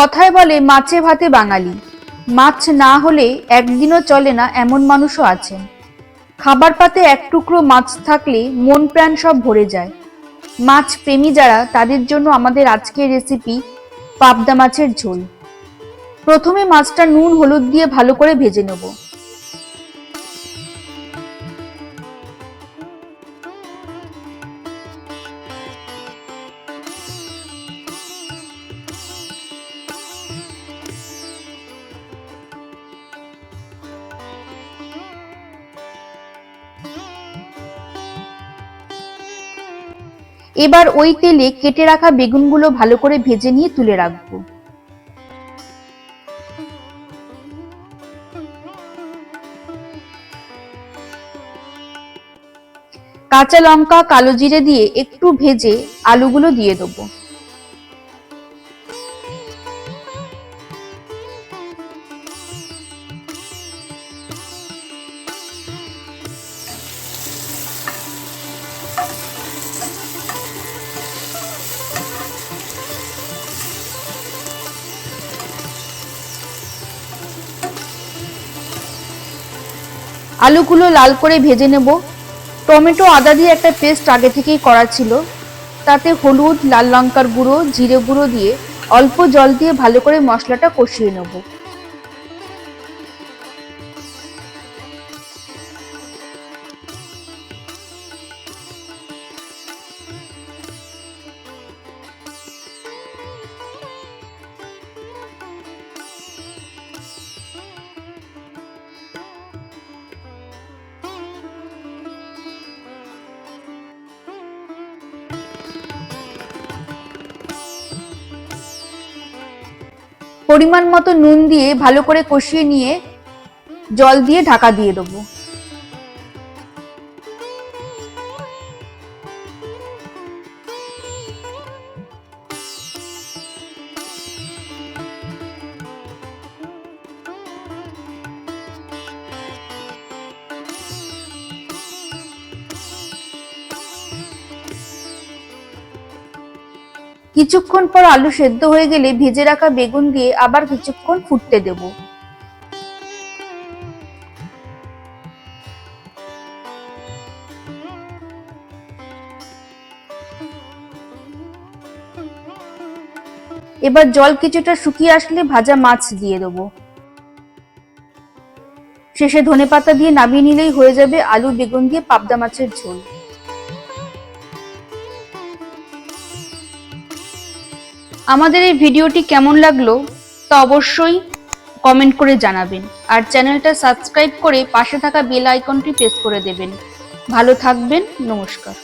কথায় বলে মাছে ভাতে বাঙালি। মাছ না হলে একদিনও চলে না এমন মানুষও আছেন। খাবার পাতে এক টুকরো মাছ থাকলে মন প্রাণ সব ভরে যায়। মাছ প্রেমী যারা, তাদের জন্য আমাদের আজকের রেসিপি পাবদা মাছের ঝোল। প্রথমে মাছটা নুন, হলুদ দিয়ে ভালো করে ভেজে নেব। এবার ওই তেলে কেটে রাখা বেগুনগুলো ভালো করে ভেজে নিয়ে তুলে রাখব। কাঁচা লঙ্কা, কালো জিরে দিয়ে একটু ভেজে আলুগুলো দিয়ে দেবো। আলুগুলো লাল করে ভেজে নেব। টমেটো, আদা দিয়ে একটা পেস্ট আগে থেকেই করা ছিল। তাতে হলুদ, লাল লঙ্কার গুঁড়ো, জিরে গুঁড়ো দিয়ে অল্প জল দিয়ে ভালো করে মশলাটা কষিয়ে নেব। পরিমাণ মতো নুন দিয়ে ভালো করে কষিয়ে নিয়ে জল দিয়ে ঢাকা দিয়ে দেবো। কিছুক্ষণ পর আলু সেদ্ধ হয়ে গেলে ভেজে রাখা বেগুন দিয়ে আবার কিছুক্ষণ ফুটতে দেব। এবার জল কিছুটা শুকিয়ে আসলে ভাজা মাছ দিয়ে দেবো। শেষে ধনেপাতা দিয়ে নামিয়ে নিলেই হয়ে যাবে আলু, বেগুন দিয়ে পাবদা মাছের ঝোল। আমাদের এই ভিডিওটি কেমন লাগল তা অবশ্যই কমেন্ট করে জানাবেন। আর চ্যানেলটা সাবস্ক্রাইব করে পাশে থাকা বেল আইকনটি প্রেস করে দেবেন। ভালো থাকবেন, নমস্কার।